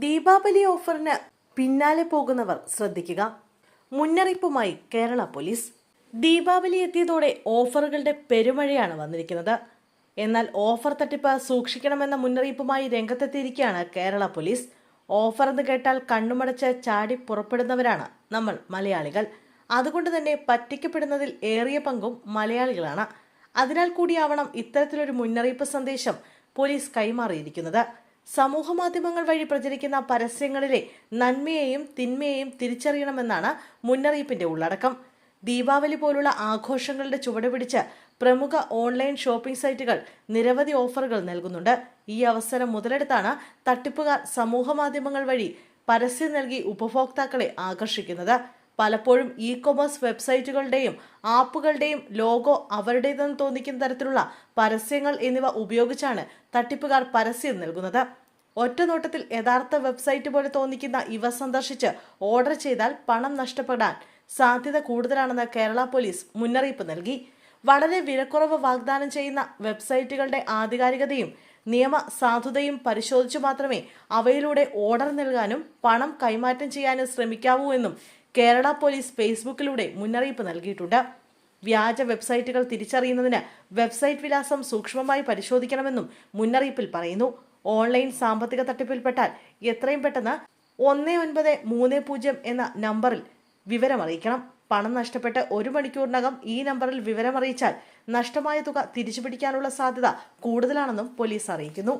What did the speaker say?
ദീപാവലി ഓഫറിന് പിന്നാലെ പോകുന്നവർ ശ്രദ്ധിക്കുക. മുന്നറിയിപ്പുമായി കേരള പോലീസ്. ദീപാവലി എത്തിയതോടെ ഓഫറുകളുടെ പെരുമഴയാണ് വന്നിരിക്കുന്നത്. എന്നാൽ ഓഫർ തട്ടിപ്പ് സൂക്ഷിക്കണമെന്ന മുന്നറിയിപ്പുമായി രംഗത്തെത്തിയിരിക്കുകയാണ് കേരള പോലീസ്. ഓഫർ എന്ന് കേട്ടാൽ കണ്ണുമടച്ച് ചാടി പുറപ്പെടുന്നവരാണ് നമ്മൾ മലയാളികൾ. അതുകൊണ്ട് തന്നെ പറ്റിക്കപ്പെടുന്നതിൽ ഏറിയ പങ്കും മലയാളികളാണ്. അതിനാൽ കൂടിയാവണം ഇത്തരത്തിലൊരു മുന്നറിയിപ്പ് സന്ദേശം പോലീസ് കൈമാറിയിരിക്കുന്നത്. സമൂഹ മാധ്യമങ്ങൾ വഴി പ്രചരിക്കുന്ന പരസ്യങ്ങളിലെ നന്മയെയും തിന്മയെയും തിരിച്ചറിയണമെന്നാണ് മുന്നറിയിപ്പിന്റെ ഉള്ളടക്കം. ദീപാവലി പോലുള്ള ആഘോഷങ്ങളുടെ ചുവടുപിടിച്ച് പ്രമുഖ ഓൺലൈൻ ഷോപ്പിംഗ് സൈറ്റുകൾ നിരവധി ഓഫറുകൾ നൽകുന്നുണ്ട്. ഈ അവസരം മുതലെടുത്താണ് തട്ടിപ്പുകാർ സമൂഹ മാധ്യമങ്ങൾ വഴി പരസ്യം നൽകി ഉപഭോക്താക്കളെ ആകർഷിക്കുന്നത്. പലപ്പോഴും ഇ കൊമേഴ്സ് വെബ്സൈറ്റുകളുടെയും ആപ്പുകളുടെയും ലോഗോ അവരുടേതെന്ന് തോന്നിക്കുന്ന തരത്തിലുള്ള പരസ്യങ്ങൾ എന്നിവ ഉപയോഗിച്ചാണ് തട്ടിപ്പുകാർ പരസ്യം നൽകുന്നത്. ഒറ്റ നോട്ടത്തിൽ യഥാർത്ഥ വെബ്സൈറ്റ് പോലെ തോന്നിക്കുന്ന ഇവ സന്ദർശിച്ച് ഓർഡർ ചെയ്താൽ പണം നഷ്ടപ്പെടാൻ സാധ്യത കൂടുതലാണെന്ന് കേരള പോലീസ് മുന്നറിയിപ്പ് നൽകി. വളരെ വിലക്കുറവ് വാഗ്ദാനം ചെയ്യുന്ന വെബ്സൈറ്റുകളുടെ ആധികാരികതയും നിയമ സാധുതയും പരിശോധിച്ചു മാത്രമേ അവയിലൂടെ ഓർഡർ നൽകാനും പണം കൈമാറ്റം ചെയ്യാനും ശ്രമിക്കാവൂ എന്നും കേരള പോലീസ് ഫേസ്ബുക്കിലൂടെ മുന്നറിയിപ്പ് നൽകിയിട്ടുണ്ട്. വ്യാജ വെബ്സൈറ്റുകൾ തിരിച്ചറിയുന്നതിന് വെബ്സൈറ്റ് വിലാസം സൂക്ഷ്മമായി പരിശോധിക്കണമെന്നും മുന്നറിയിപ്പിൽ പറയുന്നു. ഓൺലൈൻ സാമ്പത്തിക തട്ടിപ്പിൽപ്പെട്ടാൽ എത്രയും പെട്ടെന്ന് ഒന്ന് ഒൻപത് മൂന്ന് പൂജ്യം എന്ന നമ്പറിൽ വിവരമറിയിക്കണം. പണം നഷ്ടപ്പെട്ട് ഒരു മണിക്കൂറിനകം ഈ നമ്പറിൽ വിവരമറിയിച്ചാൽ നഷ്ടമായ തുക തിരിച്ചുപിടിക്കാനുള്ള സാധ്യത കൂടുതലാണെന്നും പോലീസ് അറിയിക്കുന്നു.